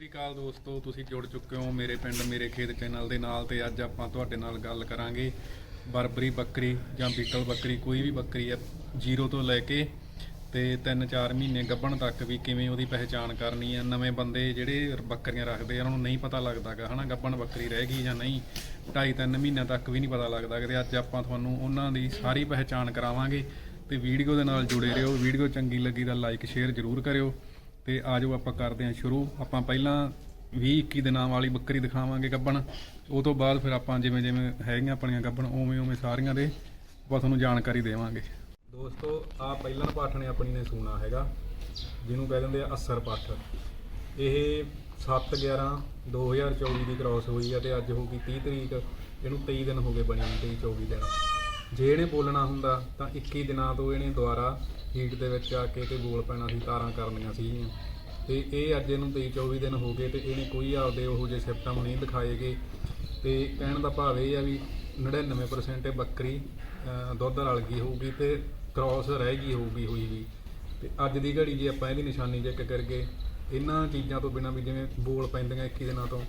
ਸ੍ਰੀ ਅਕਾਲ ਦੋਸਤੋ, ਤੁਸੀਂ ਜੁੜ ਚੁੱਕੇ ਹੋ ਮੇਰੇ ਪਿੰਡ ਮੇਰੇ ਖੇਤ ਚੈਨਲ ਦੇ ਨਾਲ ਤੇ ਅੱਜ ਆਪਾਂ ਤੁਹਾਡੇ ਨਾਲ ਗੱਲ ਕਰਾਂਗੇ ਬਰਬਰੀ ਬੱਕਰੀ ਜਾਂ ਬੀਟਲ ਬੱਕਰੀ, ਕੋਈ ਵੀ ਬੱਕਰੀ ਹੈ, ਜ਼ੀਰੋ ਤੋਂ ਲੈ ਕੇ ਤੇ 3-4 ਮਹੀਨੇ ਗੱਭਣ ਤੱਕ ਵੀ ਕਿਵੇਂ ਉਹਦੀ ਪਹਿਚਾਣ ਕਰਨੀ ਹੈ, ਨਵੇਂ ਬੰਦੇ ਜਿਹੜੇ ਬੱਕਰੀਆਂ ਰੱਖਦੇ ਆ, ਉਹਨਾਂ ਨੂੰ ਨਹੀਂ ਪਤਾ ਲੱਗਦਾਗਾ ਹਨਾ, ਗੱਭਣ ਬੱਕਰੀ ਰਹਿ ਗਈ ਜਾਂ ਨਹੀਂ 2.5-3 ਮਹੀਨਿਆਂ ਤੱਕ ਵੀ ਨਹੀਂ ਪਤਾ ਲੱਗਦਾ ਕਿ ਅੱਜ ਆਪਾਂ ਤੁਹਾਨੂੰ ਉਹਨਾਂ ਦੀ ਸਾਰੀ ਪਹਿਚਾਣ ਕਰਾਵਾਂਗੇ ਤੇ ਵੀਡੀਓ ਦੇ ਨਾਲ ਜੁੜੇ ਰਹੋ, ਵੀਡੀਓ ਚੰਗੀ ਲੱਗੀ ਤਾਂ ਲਾਈਕ ਸ਼ੇਅਰ ਜ਼ਰੂਰ ਕਰਿਓ। ਤੇ ਆਜੋ ਆਪਾਂ ਕਰਦੇ ਹਾਂ ਸ਼ੁਰੂ। ਆਪਾਂ ਪਹਿਲਾਂ 20 21 ਦਿਨਾਂ ਵਾਲੀ ਬੱਕਰੀ ਦਿਖਾਵਾਂਗੇ ਗੱਬਣ। ਉਹ ਤੋਂ ਬਾਅਦ ਫਿਰ ਆਪਾਂ ਜਿਵੇਂ ਜਿਵੇਂ ਹੈਗੀਆਂ ਆਪਣੀਆਂ ਗੱਬਣ, ਉਵੇਂ ਉਵੇਂ ਸਾਰੀਆਂ ਦੇ ਆਪਾਂ ਤੁਹਾਨੂੰ ਜਾਣਕਾਰੀ ਦੇਵਾਂਗੇ। ਦੋਸਤੋ ਆ ਪਹਿਲਾਂ ਪਾਠ ਨੇ ਆਪਣੀ ਨੇ ਸੂਣਾ ਹੈਗਾ, ਜਿਹਨੂੰ ਕਹਿ ਦਿੰਦੇ ਆ ਅਸਰ ਪਾਠ। ਇਹ 7 11 2024 ਦੀ ਕ੍ਰਾਸ ਹੋਈ ਆ ਤੇ ਅੱਜ ਹੋ ਗਈ 30 ਤਰੀਕ। ਇਹਨੂੰ 23 ਦਿਨ ਹੋ ਗਏ ਬਣੀ ਨੂੰ 23 24 ਦਿਨ। ਜੇ ਇਹਨੇ ਬੋਲਣਾ ਹੁੰਦਾ ਤਾਂ 21 ਦਿਨਾਂ ਤੋਂ ਇਹਨੇ ਦੁਬਾਰਾ ਹੀਟ ਦੇ ਵਿੱਚ ਆ ਕੇ ਤੇ ਗੋਲ ਪੈਣਾ ਸੀ, ਤਾਰਾਂ ਕਰਨੀਆਂ ਸੀਗੀਆਂ। ਤੇ ਇਹ ਅੱਜ ਇਹਨੂੰ 23 24 ਦਿਨ ਹੋ ਗਏ ਤੇ ਇਹਨੇ ਕੋਈ ਆਪਦੇ ਉਹੋ ਜਿਹੇ ਸਿਪਟਮ ਨਹੀਂ ਦਿਖਾਏਗੇ। ਤੇ ਕਹਿਣ ਦਾ ਭਾਵ ਇਹ ਆ ਵੀ 99% ਇਹ ਬੱਕਰੀ ਦੁੱਧ ਰਲ ਗਈ ਹੋਊਗੀ ਤੇ ਕ੍ਰਾਸ ਰਹਿ ਗਈ ਹੋਊਗੀ ਹੋਈ ਵੀ। ਤੇ ਅੱਜ ਦੀ ਘੜੀ ਜੇ ਆਪਾਂ ਇਹਦੀ ਨਿਸ਼ਾਨੀ ਚੈੱਕ ਕਰਕੇ ਇਹਨਾਂ ਚੀਜ਼ਾਂ ਤੋਂ ਬਿਨਾ ਵੀ ਜਿਵੇਂ ਬੋਲ ਪੈਂਦੀਆਂ 21 ਦਿਨਾਂ ਤੋਂ,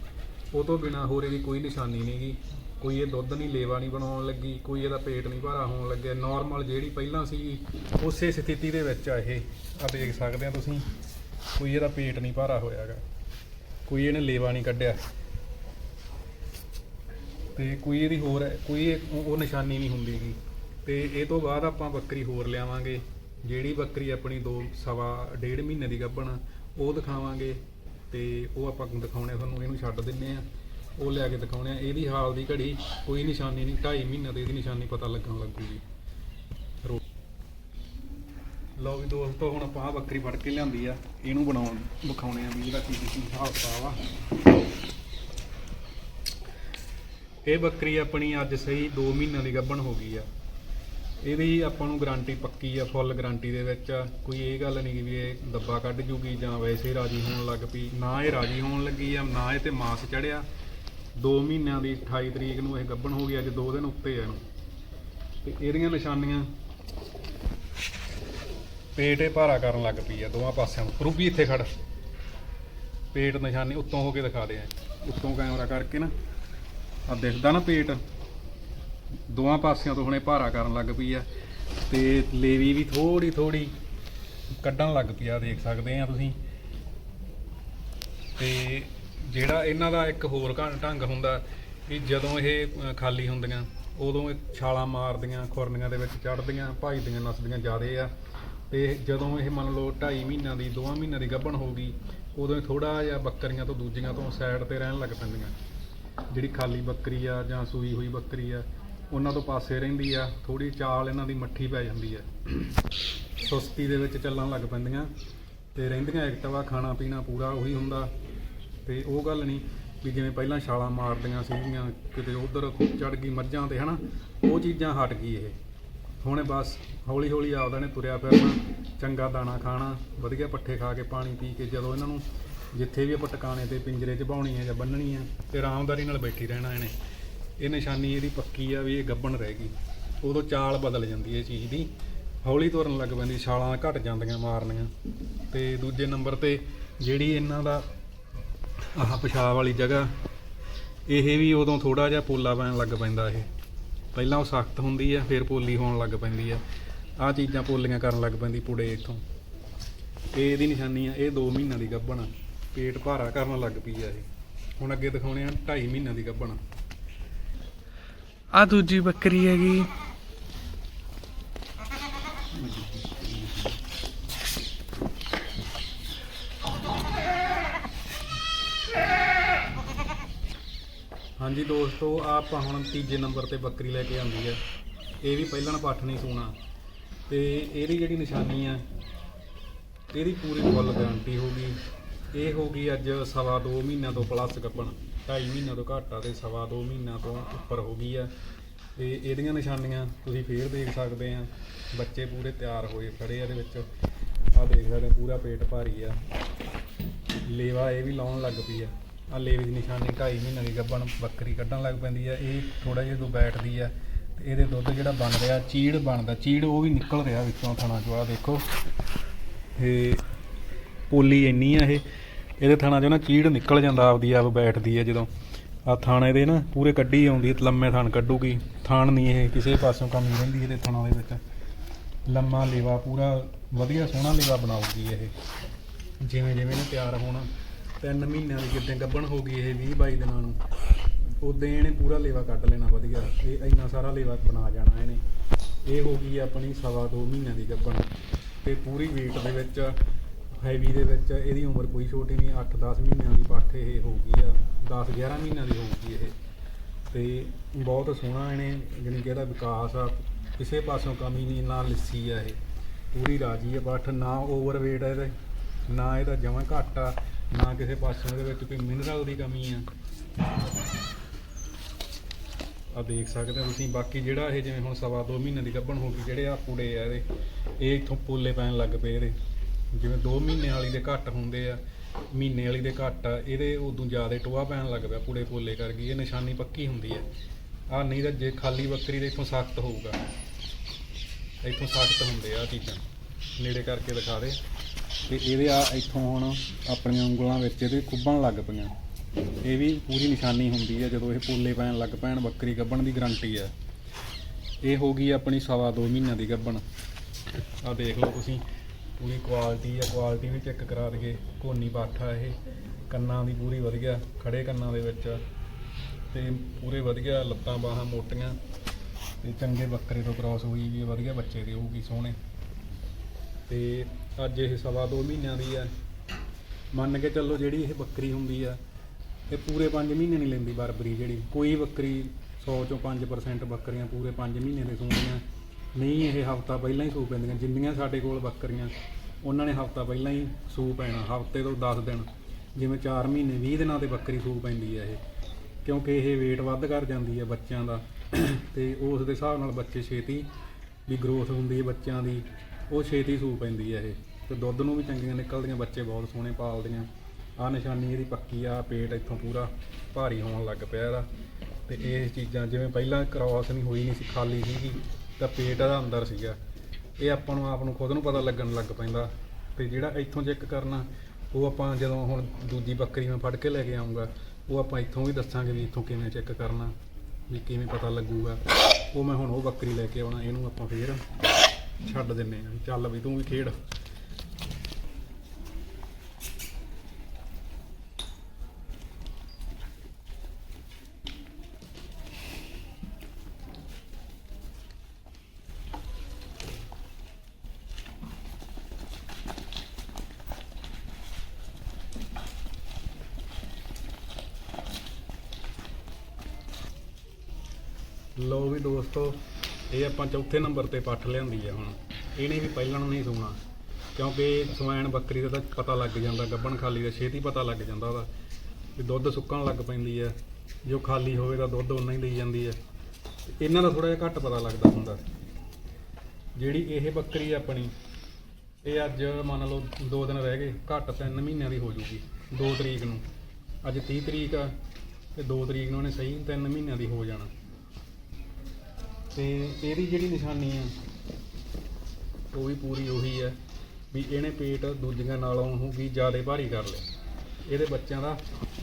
ਉਹ ਤੋਂ ਬਿਨਾ ਹੋਰ ਇਹਦੀ ਕੋਈ ਨਿਸ਼ਾਨੀ ਨਹੀਂਗੀ ਕੋਈ ਇਹ ਦੁੱਧ ਨਹੀਂ, ਲੇਵਾ ਨਹੀਂ ਬਣਾਉਣ ਲੱਗੀ, ਕੋਈ ਇਹਦਾ ਪੇਟ ਨਹੀਂ ਭਾਰਾ ਹੋਣ ਲੱਗਿਆ। ਨਾਰਮਲ ਜਿਹੜੀ ਪਹਿਲਾਂ ਸੀ, ਉਸੇ ਸਥਿਤੀ ਦੇ ਵਿੱਚ ਆ ਇਹ। ਆ ਦੇਖ ਸਕਦੇ ਆ ਤੁਸੀਂ, ਕੋਈ ਇਹਦਾ ਪੇਟ ਨਹੀਂ ਭਾਰਾ ਹੋਇਆਗਾ। ਕੋਈ ਇਹਨੇ ਲੇਵਾ ਨਹੀਂ ਕੱਢਿਆ। ਤੇ ਕੋਈ ਇਹਦੀ ਹੋਰ, ਕੋਈ ਇਹ- ਉਹ ਨਿਸ਼ਾਨੀ ਨਹੀਂ ਹੁੰਦੀਗੀ ਤੇ ਇਹ ਤੋਂ ਬਾਅਦ ਆਪਾਂ ਬੱਕਰੀ ਹੋਰ ਲਿਆਵਾਂਗੇ। ਜਿਹੜੀ ਬੱਕਰੀ ਆਪਣੀ ਦੋ, ਸਵਾ ਡੇਢ ਮਹੀਨੇ ਦੀ ਗੱਭਣ, ਉਹ ਦਿਖਾਵਾਂਗੇ। ਤੇ ਉਹ ਆਪਾਂ ਦਿਖਾਉਣੇ ਤੁਹਾਨੂੰ, ਇਹਨੂੰ ਛੱਡ ਦਿੰਨੇ ਆ। ਉਹ ਲਿਆ ਕੇ ਦਿਖਾਉਣੇ ਆ। ਇਹਦੀ ਹਾਲ ਦੀ ਘੜੀ ਕੋਈ ਨਿਸ਼ਾਨੀ ਨਹੀਂ 2.5 ਮਹੀਨਾ ਦੀ ਇਹਦੀ ਨਿਸ਼ਾਨੀ ਪਤਾ ਲੱਗਣ ਲੱਗੂਗੀ ਰੋ- ਲਓ ਵੀ ਦੋਸਤੋ, ਹੁਣ ਆਪਾਂ ਆਹ ਬੱਕਰੀ ਫੜ ਕੇ ਲਿਆਂਦੀ ਆ। ਇਹਨੂੰ ਬਣਾਉਣ ਵਿਖਾਉਣੇ ਆ ਵੀ ਇਹਦਾ ਕੀ ਕੀ ਹਿਸਾਬ ਕਿਤਾਬ ਆ। ਇਹ ਬੱਕਰੀ ਆਪਣੀ ਅੱਜ ਸਹੀ 2 ਮਹੀਨਿਆਂ ਦੀ ਗੱਭਣ ਹੋ ਗਈ ਆ। ਇਹਦੀ ਆਪਾਂ ਨੂੰ ਗਾਰੰਟੀ ਪੱਕੀ ਆ, ਫੁੱਲ ਗਾਰੰਟੀ ਦੇ ਵਿੱਚ ਆ। ਕੋਈ ਇਹ ਗੱਲ ਨਹੀਂ ਵੀ ਇਹ ਦੱਬਾ ਕੱਢ ਜੂਗੀ ਜਾਂ ਵੈਸੇ ਹੀ ਰਾਜੀ ਹੋਣ ਲੱਗ ਪਈ। ਨਾ ਇਹ ਰਾਜੀ ਹੋਣ ਲੱਗੀ ਆ, ਨਾ ਇਹ ਤੇ ਮਾਸ ਚੜਿਆ। 2 ਮਹੀਨਿਆਂ ਦੀ 28 ਤਰੀਕ ਨੂੰ ਇਹ ਗੱਭਣ ਹੋ ਗਈ, ਅੱਜ 2 ਦਿਨ ਉੱਤੇ ਆ ਇਹਨੂੰ। ਤੇ ਇਹਦੀਆਂ ਨਿਸ਼ਾਨੀਆਂ ਪੇਟ ਇਹ ਭਾਰਾ ਕਰਨ ਲੱਗ ਪਈ ਆ ਦੋਵਾਂ ਪਾਸਿਆਂ ਨੂੰ। ਰੂਬੀ ਇੱਥੇ ਖੜ। ਪੇਟ ਨਿਸ਼ਾਨੀ ਉੱਤੋਂ ਹੋ ਕੇ ਦਿਖਾ ਦੇ ਆ। ਉੱਤੋਂ ਕੈਮਰਾ ਕਰਕੇ ਨਾ। ਆ ਦਿਖਦਾ ਨਾ ਪੇਟ। ਦੋਵਾਂ ਪਾਸਿਆਂ ਤੋਂ ਹੁਣੇ ਭਾਰਾ ਕਰਨ ਲੱਗ ਪਈ ਆ। ਤੇ ਲੇਵੀ ਵੀ ਥੋੜੀ ਥੋੜੀ ਕੱਢਣ ਲੱਗ ਪਈ ਆ ਦੇਖ ਸਕਦੇ ਆ ਤੁਸੀਂ। ਤੇ ਜਿਹੜਾ ਇਹਨਾਂ ਦਾ ਇੱਕ ਹੋਰ ਘੰ- ਢੰਗ ਹੁੰਦਾ ਵੀ ਜਦੋਂ ਇਹ ਅ, ਖਾਲੀ ਹੁੰਦੀਆਂ ਉਦੋਂ ਇਹ ਛਾਲਾਂ ਮਾਰਦੀਆਂ ਖੁਰਨੀਆਂ ਦੇ ਵਿੱਚ ਚੜਦੀਆਂ ਭਜਦੀਆਂ ਨਸਦੀਆਂ ਜ਼ਿਆਦੇ ਆ। ਤੇ ਜਦੋਂ ਇਹ ਮੰਨ ਲਓ 2.5 ਮਹੀਨਿਆਂ ਦੀ 2 ਮਹੀਨਿਆਂ ਦੀ ਗੱਭਣ ਹੋ ਗਈ ਉਦੋਂ ਇਹ ਥੋੜਾ ਜਿਹਾ ਬੱਕਰੀਆਂ ਤੋਂ ਦੂਜੀਆਂ ਤੋਂ ਸਾਈਡ ਤੇ ਰਹਿਣ ਲੱਗ ਪੈਂਦੀਆਂ। ਜਿਹੜੀ ਖਾਲੀ ਬੱਕਰੀ ਆ ਜਾਂ ਸੂਈ ਹੋਈ ਬੱਕਰੀ ਆ ਉਹਨਾਂ ਤੋਂ ਪਾਸੇ ਰਹਿੰਦੀ ਆ ਥੋੜੀ ਚਾਲ ਇਹਨਾਂ ਦੀ ਮੱਠੀ ਪੈ ਜਾਂਦੀ ਆ। ਸੁਸਤੀ ਦੇ ਵਿੱਚ ਚੱਲਣ ਲੱਗ ਪੈਂਦੀਆਂ ਤੇ ਰਹਿੰਦੀਆਂ ਐਕਟਿਵ ਆ ਖਾਣਾ ਪੀਣਾ ਪੂਰਾ ਉਹੀ ਹੁੰਦਾ। ਤੇ ਉਹ ਗੱਲ ਨਹੀਂ ਵੀ ਜਿਵੇਂ ਪਹਿਲਾਂ ਛਾਲਾਂ ਮਾਰਦੀਆਂ ਸੀਗੀਆਂ, ਕਿਤੇ ਉਧਰ ਚੜ ਗਈ ਮੱਝਾਂ ਤੇ, ਹਨਾ? ਉਹ ਚੀਜ਼ਾਂ ਹਟ ਗਈ ਇਹ। ਹੁਣ ਬਸ ਹੌਲੀ ਹੌਲੀ ਆਪਦਾ ਨੇ ਤੁਰਿਆ ਫਿਰਨਾ, ਚੰਗਾ ਦਾਣਾ ਖਾਣਾ, ਵਧੀਆ ਪੱਠੇ ਖਾ ਕੇ ਪਾਣੀ ਪੀ ਕੇ ਜਦੋਂ ਇਹਨਾਂ ਨੂੰ ਜਿੱਥੇ ਵੀ ਆਪਾਂ ਟਿਕਾਣੇ ਤੇ ਪਿੰਜਰੇ 'ਚ ਬਾਉਣੀ ਹੈ ਜਾਂ ਬੰਨਣੀ ਹੈ ਤੇ ਆਰਾਮਦਾਰੀ ਨਾਲ ਬੈਠੀ ਰਹਿਣਾ ਇਹਨੇ। ਇਹ ਨਿਸ਼ਾਨੀ ਇਹਦੀ ਪੱਕੀ ਆ ਵੀ ਇਹ ਗੱਬਣ ਰਹਿ ਗਈ। ਉਦੋਂ ਚਾਲ ਬਦਲ ਜਾਂਦੀ ਹੈ ਚੀਜ਼ ਦੀ। ਹੌਲੀ ਤੁਰਨ ਲੱਗ ਪੈਂਦੀ, ਛਾਲਾਂ ਘਟ ਜਾਂਦੀਆਂ ਮਾਰਨੀਆਂ। ਤੇ ਦੂਜੇ ਨੰਬਰ ਤੇ ਜਿਹੜੀ ਇਹਨਾਂ ਦਾ ਆਹ ਪਿਸ਼ਾਬ ਵਾਲੀ ਜਗ੍ਹਾ। ਇਹ ਵੀ ਉਦੋਂ ਥੋੜਾ ਜਿਹਾ ਪੋਲਾ ਪੈਣ ਲੱਗ ਪੈਂਦਾ ਇਹ। ਪਹਿਲਾਂ ਉਹ ਸਖਤ ਹੁੰਦੀ ਆ, ਫਿਰ ਪੋਲੀ ਹੋਣ ਲੱਗ ਪੈਂਦੀ ਆ। ਆਹ ਚੀਜ਼ਾਂ ਪੋਲੀਆਂ ਕਰਨ ਲੱਗ ਪੈਂਦੀ ਪੁੜੇ ਇੱਥੋਂ। ਇਹ ਇਹਦੀ ਨਿਸ਼ਾਨੀ ਆ, ਇਹ 2 ਮਹੀਨਿਆਂ ਦੀ ਗੱਭਣ ਆ। ਪੇਟ ਭਾਰਾ ਕਰਨ ਲੱਗ ਪਈ ਆ ਇਹ। ਹੁਣ ਅੱਗੇ ਦਿਖਾਉਣੇ ਆ 2.5 ਮਹੀਨਿਆਂ ਦੀ ਗੱਭਣ ਆ। ਦੂਜੀ ਬੱਕਰੀ ਹੈਗੀ। ਹਾਂਜੀ ਦੋਸਤੋ, ਆਪਾਂ ਹੁਣ ਤੀਜੇ ਨੰਬਰ ਤੇ ਬੱਕਰੀ ਲੈ ਕੇ ਆਉਂਦੀ ਹੈ। ਇਹ ਵੀ ਪਹਿਲਾਂ ਪੱਠ ਨਹੀਂ ਸੂਣਾ। ਤੇ ਇਹਦੀ ਜਿਹੜੀ ਨਿਸ਼ਾਨੀ ਆ, ਇਹਦੀ ਪੂਰੀ ਫੁੱਲ ਗਾਰੰਟੀ ਹੋਗੀ ਇਹ ਹੋ ਗਈ ਅੱਜ ਸਵਾ 2 ਮਹੀਨਿਆਂ ਤੋਂ ਪਲੱਸ ਗੱਭਣ 2.5 ਮਹੀਨਿਆਂ ਤੋਂ ਘੱਟ ਆ ਤੇ ਸਵਾ 2 ਮਹੀਨਿਆਂ ਤੋਂ ਉੱਪਰ ਹੋ ਗਈ ਆ। ਤੇ ਇਹਦੀਆਂ ਨਿਸ਼ਾਨੀਆਂ ਤੁਸੀਂ ਫੇਰ ਦੇਖ ਸਕਦੇ ਆ। ਬੱਚੇ ਪੂਰੇ ਤਿਆਰ ਹੋਏ ਖੜੇ ਆ ਇਹਦੇ ਵਿੱਚ। ਆਹ ਦੇਖ ਸਕਦੇ ਪੂਰਾ ਪੇਟ ਭਾਰੀ ਆ। ਲੇਵਾ ਇਹ ਵੀ ਲਾਉਣ ਲੱਗ ਪਈ ਆ। ਆ ਲੇਵੇ ਦੀ ਨਿਸ਼ਾਨੀ 2.5 ਮਹੀਨੇ ਦੀ ਗੱਭਣ ਬੱਕਰੀ ਕੱਢਣ ਲੱਗ ਪੈਂਦੀ ਆ, ਇਹ ਥੋੜਾ ਜਿਹਾ ਤੋਂ ਬੈਠਦੀ ਆ, ਤੇ ਇਹਦੇ ਦੁੱਧ ਜਿਹੜਾ ਬਣ ਰਿਹਾ, ਚੀੜ ਬਣਦਾ, ਚੀੜ ਉਹ ਵੀ ਨਿਕਲ ਰਿਹਾ ਵਿੱਚੋਂ ਥਣਾ ਚੋਂ ਆ ਦੇਖੋ। ਇਹ ਪੋਲੀ ਇੰਨੀ ਆ ਇਹ, ਇਹਦੇ ਥਣਾ ਚੋਂ ਨਾ ਚੀੜ ਨਿਕਲ ਜਾਂਦਾ ਆਪਦੀ ਆਪ ਬੈਠਦੀ ਹੈ ਜਦੋਂ। ਆ ਥਾਣੇ ਦੇ ਨਾ ਪੂਰੇ ਕੱਢੀ ਆਉਂਦੀ ਲੰਮੇ ਥਾਣ ਕੱਢੂਗੀ। ਥਾਣ ਨਹੀਂ ਇਹ ਕਿਸੇ ਪਾਸੋਂ ਕਮੀ ਰਹਿੰਦੀ ਇਹਦੇ ਥਾਣਾ ਦੇ ਵਿੱਚ। ਲੰਮਾ ਲੇਵਾ ਪੂਰਾ ਵਧੀਆ ਸੋਹਣਾ ਲੇਵਾ ਬਣਾਉਗੀ ਇਹ। ਜਿਵੇਂ ਜਿਵੇਂ ਇਹਨੇ ਤਿਆਰ ਹੋਣਾ। ਤਿੰਨ ਮਹੀਨਿਆਂ ਦੀ ਜਿੱਦਾਂ ਗੱਬਣ ਹੋ ਗਈ ਇਹ 20 22 ਦਿਨਾਂ ਨੂੰ ਉਦੋਂ ਇਹਨੇ ਪੂਰਾ ਲੇਵਾ ਕੱਢ ਲੈਣਾ ਵਧੀਆ। ਇਹ ਇੰਨਾ ਸਾਰਾ ਲੇਵਾ ਬਣਾ ਜਾਣਾ ਇਹਨੇ। ਇਹ ਹੋ ਗਈ ਆਪਣੀ ਸਵਾ ਦੋ ਮਹੀਨਿਆਂ ਦੀ ਗੱਬਣ। ਤੇ ਪੂਰੀ weight ਦੇ ਵਿੱਚ ਹੈਵੀ ਦੇ ਵਿੱਚ ਇਹਦੀ ਉਮਰ ਕੋਈ ਛੋਟੀ ਨਹੀਂ 8-10 ਮਹੀਨਿਆਂ ਦੀ ਪੱਠ ਇਹ ਹੋ ਗਈ ਆ। 10-11 ਮਹੀਨਿਆਂ ਦੀ ਹੋ ਗਈ ਇਹ। ਤੇ ਬਹੁਤ ਸੋਹਣਾ ਇਹਨੇ, ਜਾਣੀ ਕਿ ਇਹਦਾ ਵਿਕਾਸ ਆ। ਕਿਸੇ ਪਾਸੋਂ ਕਮੀ ਨਹੀਂ, ਨਾ ਲਿੱਸੀ ਆ ਇਹ। ਪੂਰੀ ਰਾਜੀ ਆ ਪੱਠ, ਨਾ ਓਵਰਵੇਟ ਆ ਇਹਦੇ, ਨਾ ਇਹਦਾ ਜਮਾਂ ਘੱਟ ਆ। ਨਾ ਕਿਸੇ ਪਾਸੇ ਦੇ ਵਿੱਚ ਕੋਈ ਮਿਨਰਲ ਦੀ ਕਮੀ ਆ। ਆ ਦੇਖ ਸਕਦੇ ਹੋ ਤੁਸੀਂ, ਬਾਕੀ ਜਿਹੜਾ ਇਹ ਜਿਵੇਂ ਹੁਣ ਸਵਾ ਦੋ ਮਹੀਨੇ ਦੀ ਗੱਭਣ ਹੋ ਗਈ, ਜਿਹੜੇ ਆ ਪੂੜੇ ਆ ਇਹਦੇ, ਇਹ ਇੱਥੋਂ ਪੋਲੇ ਪੈਣ ਲੱਗ ਪਏ ਇਹਦੇ। ਜਿਵੇਂ 2 ਮਹੀਨੇ ਵਾਲੀ ਦੇ ਘੱਟ ਹੁੰਦੇ ਆ, ਮਹੀਨੇ ਵਾਲੀ ਦੇ ਘੱਟ ਆ, ਇਹਦੇ ਉਦੋਂ ਜ਼ਿਆਦਾ ਟੋਆ ਪੈਣ ਲੱਗ ਪਿਆ ਪੂੜੇ ਪੋਲੇ ਕਰ ਗਈ ਇਹ ਨਿਸ਼ਾਨੀ ਪੱਕੀ ਹੁੰਦੀ ਹੈ ਆ ਨਹੀਂ ਤਾਂ ਜੇ ਖਾਲੀ ਬੱਕਰੀ ਦੇ ਇੱਥੋਂ ਸਖਤ ਹੋਊਗਾ। ਇੱਥੋਂ ਸਖਤ ਹੁੰਦੇ ਆ ਆਹ ਚੀਜ਼ਾਂ। ਨੇੜੇ ਕਰਕੇ ਦਿਖਾ ਦੇ। ਤੇ ਇਹਦੇ ਆ ਇੱਥੋਂ ਹੁਣ ਆਪਣੀਆਂ ਉਂਗਲਾਂ ਵਿੱਚ ਇਹਦੇ ਖੁੱਬਣ ਲੱਗ ਪਈਆਂ। ਇਹ ਵੀ ਪੂਰੀ ਨਿਸ਼ਾਨੀ ਹੁੰਦੀ ਹੈ ਜਦੋਂ ਇਹ ਪੋਲੇ ਪੈਣ ਲੱਗ ਪੈਣ, ਬੱਕਰੀ ਗੱਭਣ ਦੀ ਗਰੰਟੀ ਹੈ ਇਹ ਹੋ ਗਈ ਆਪਣੀ ਸਵਾ ਦੋ ਮਹੀਨਿਆਂ ਦੀ ਗੱਭਣ ਆ ਦੇਖ ਲਓ ਤੁਸੀਂ, ਪੂਰੀ ਕੁਆਲਿਟੀ ਆ ਕੁਆਲਿਟੀ ਵੀ ਚੈੱਕ ਕਰਾ ਦਈਏ। ਕੋਨੀ ਬਾਠਾ ਇਹ, ਕੰਨਾਂ ਦੀ ਪੂਰੀ ਵਧੀਆ ਖੜੇ ਕੰਨਾਂ ਦੇ ਵਿੱਚ। ਤੇ ਪੂਰੇ ਵਧੀਆ, ਲੱਤਾਂ ਬਾਹਾਂ ਮੋਟੀਆਂ। ਤੇ ਚੰਗੇ ਬੱਕਰੇ ਤੋਂ ਕ੍ਰਾਸ ਹੋਈ ਵੀ ਵਧੀਆ, ਬੱਚੇ ਦੀ ਹੋਊਗੀ ਸੋਹਣੇ। ਤੇ ਅੱਜ ਇਹ ਸਵਾ ਦੋ ਮਹੀਨਿਆਂ ਦੀ ਹੈ। ਮੰਨ ਕੇ ਚੱਲੋ ਜਿਹੜੀ ਇਹ ਬੱਕਰੀ ਹੁੰਦੀ ਆ ਇਹ ਪੂਰੇ 5 ਮਹੀਨੇ ਨਹੀਂ ਲੈਂਦੀ ਬਰਬਰੀ ਜਿਹੜੀ। ਕੋਈ ਬੱਕਰੀ 100 ਚੋਂ 5% ਬੱਕਰੀਆਂ ਪੂਰੇ 5 ਮਹੀਨੇ ਦੇ ਸੂਣਦੀਆਂ ਨਹੀਂ, ਇਹ ਹਫਤਾ ਪਹਿਲਾਂ ਹੀ ਸੂ ਪੈਂਦੀਆਂ। ਜਿੰਨੀਆਂ ਸਾਡੇ ਕੋਲ ਬੱਕਰੀਆਂ, ਉਹਨਾਂ ਨੇ ਹਫਤਾ ਪਹਿਲਾਂ ਹੀ ਸੂ ਪੈਣਾ, ਹਫ਼ਤੇ ਤੋਂ 10 ਦਿਨ। ਜਿਵੇਂ 4 ਮਹੀਨੇ 20 ਦਿਨਾਂ ਤੇ ਬੱਕਰੀ ਸੂ ਪੈਂਦੀ ਹੈ ਇਹ। ਕਿਉਂਕਿ ਇਹ weight ਵੱਧ ਕਰ ਜਾਂਦੀ ਹੈ ਬੱਚਿਆਂ ਦਾ। ਤੇ ਉਸ ਦੇ ਹਿਸਾਬ ਨਾਲ ਬੱਚੇ ਛੇਤੀ ਵੀ ਗਰੋਥ ਹੁੰਦੀ ਹੈ ਬੱਚਿਆਂ ਦੀ। ਉਹ ਛੇਤੀ ਸੂ ਪੈਂਦੀ ਹੈ ਇਹ। ਤੇ ਦੁੱਧ ਨੂੰ ਵੀ ਚੰਗੀਆਂ ਨਿਕਲਦੀਆਂ, ਬੱਚੇ ਬਹੁਤ ਸੋਹਣੇ ਪਾਲਦੀਆਂ। ਆ ਨਿਸ਼ਾਨੀ ਇਹਦੀ ਪੱਕੀ ਆ, ਪੇਟ ਇੱਥੋਂ ਪੂਰਾ ਭਾਰੀ ਹੋਣ ਲੱਗ ਪਿਆ ਇਹਦਾ। ਤੇ ਇਹ ਚੀਜ਼ਾਂ ਜਿਵੇਂ ਪਹਿਲਾਂ ਕ੍ਰਾਸ ਨਹੀਂ ਹੋਈ ਨਹੀਂ ਸੀ, ਖਾਲੀ ਸੀਗੀ, ਤਾਂ ਪੇਟ ਇਹਦਾ ਅੰਦਰ ਸੀਗਾ। ਇਹ ਆਪਾਂ ਨੂੰ ਆਪ ਨੂੰ ਖੁਦ ਨੂੰ ਪਤਾ ਲੱਗਣ ਲੱਗ ਪੈਂਦਾ। ਤੇ ਜਿਹੜਾ ਇੱਥੋਂ ਚੈੱਕ ਕਰਨਾ, ਉਹ ਆਪਾਂ ਜਦੋਂ ਹੁਣ ਦੂਜੀ ਬੱਕਰੀ ਮੈਂ ਫੜ ਕੇ ਲੈ ਕੇ ਆਉਂਗਾ ਉਹ ਆਪਾਂ ਇੱਥੋਂ ਵੀ ਦੱਸਾਂਗੇ ਵੀ ਇੱਥੋਂ ਕਿਵੇਂ ਚੈੱਕ ਕਰਨਾ, ਵੀ ਕਿਵੇਂ ਪਤਾ ਲੱਗੂਗਾ। ਉਹ ਮੈਂ ਹੁਣ ਉਹ ਬੱਕਰੀ ਲੈ ਕੇ ਆਉਣਾ, ਇਹਨੂੰ ਆਪਾਂ ਫੇਰ ਛੱਡ ਦਿੰਨੇ ਆ ਚੱਲ ਵੀ ਤੂੰ ਵੀ ਖੇਡ। ਲੋ ਵੀ ਦੋਸਤੋ ਇਹ ਆਪਾਂ ਚੌਥੇ ਨੰਬਰ ਤੇ ਪੱਠ ਲਿਆਂਦੀ ਆ ਹੁਣ। ਇਹਨੇ ਵੀ ਪਹਿਲਾਂ ਨੂੰ ਨਹੀਂ ਸੂਣਾ। ਕਿਉਂਕਿ ਸਵੈਣ ਬੱਕਰੀ ਦਾ ਤਾਂ ਪਤਾ ਲੱਗ ਜਾਂਦਾ, ਗੱਬਣ ਖਾਲੀ ਦਾ ਛੇਤੀ ਪਤਾ ਲੱਗ ਜਾਂਦਾ ਉਹਦਾ ਵੀ ਦੁੱਧ ਸੁੱਕਣ ਲੱਗ ਪੈਂਦੀ ਆ। ਜੋ ਖਾਲੀ ਹੋਵੇ ਤਾਂ ਦੁੱਧ ਉਨਾ ਹੀ ਲਈ ਜਾਂਦੀ ਆ। ਤੇ ਇਹਨਾਂ ਦਾ ਥੋੜਾ ਜਿਹਾ ਘੱਟ ਪਤਾ ਲੱਗਦਾ ਹੁੰਦਾ। ਜਿਹੜੀ ਇਹ ਬੱਕਰੀ ਆ ਆਪਣੀ, ਇਹ ਅੱਜ ਮੰਨ ਲਓ 2 ਦਿਨ ਰਹਿ ਗਏ, ਘੱਟ 3 ਮਹੀਨਿਆਂ ਦੀ ਹੋ ਜੂਗੀ 2 ਤਰੀਕ ਨੂੰ। ਅੱਜ 30 ਤਰੀਕ ਆ, ਤੇ 2 ਤਰੀਕ ਨੂੰ ਇਹਨੇ ਸਹੀ 3 ਮਹੀਨਿਆਂ ਦੀ ਹੋ ਜਾਣਾ। ਤੇ ਇਹਦੀ ਜਿਹੜੀ ਨਿਸ਼ਾਨੀ ਆ, ਉਹ ਵੀ ਪੂਰੀ ਉਹੀ ਹੈ ਵੀ ਇਹਨੇ ਪੇਟ ਦੂਜੀਆਂ ਨਾਲੋਂ ਉਹ ਵੀ ਜ਼ਿਆਦਾ ਭਾਰੀ ਕਰ ਲਿਆ। ਇਹਦੇ ਬੱਚਿਆਂ ਦਾ